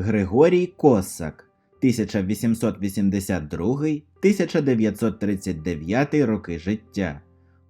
Григорій Косак 1882-1939 роки життя.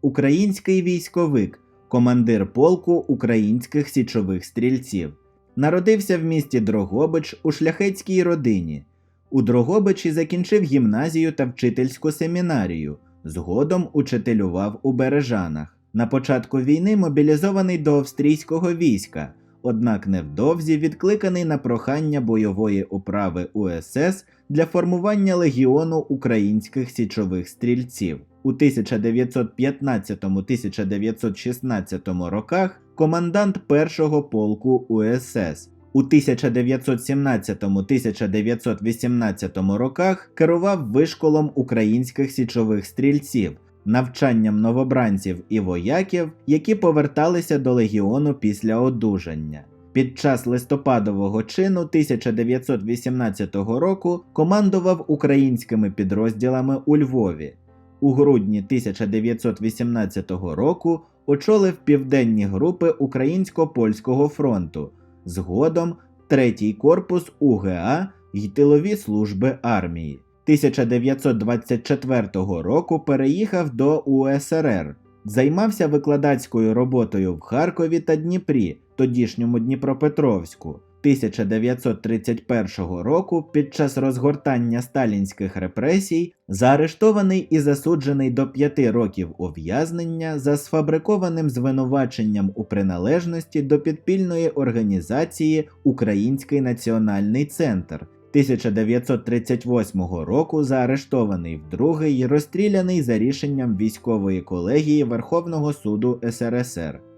Український військовик, командир полку українських січових стрільців. Народився в місті Дрогобич у шляхетській родині. У Дрогобичі закінчив гімназію та вчительську семінарію. Згодом учителював у Бережанах. На початку війни мобілізований до австрійського війська, однак невдовзі відкликаний на прохання бойової управи УСС для формування легіону українських січових стрільців. У 1915-1916 роках командант першого полку УСС. У 1917-1918 роках керував вишколом українських січових стрільців, навчанням новобранців і вояків, які поверталися до легіону після одужання. Під час листопадового чину 1918 року командував українськими підрозділами у Львові. У грудні 1918 року очолив південні групи Українсько-Польського фронту, згодом третій корпус УГА й тилові служби армії. 1924 року переїхав до УСРР, займався викладацькою роботою в Харкові та Дніпрі, тодішньому Дніпропетровську. 1931 року під час розгортання сталінських репресій заарештований і засуджений до 5 років ув'язнення за сфабрикованим звинуваченням у приналежності до підпільної організації Український національний центр. 1938 року заарештований вдруге і розстріляний за рішенням військової колегії Верховного суду СРСР.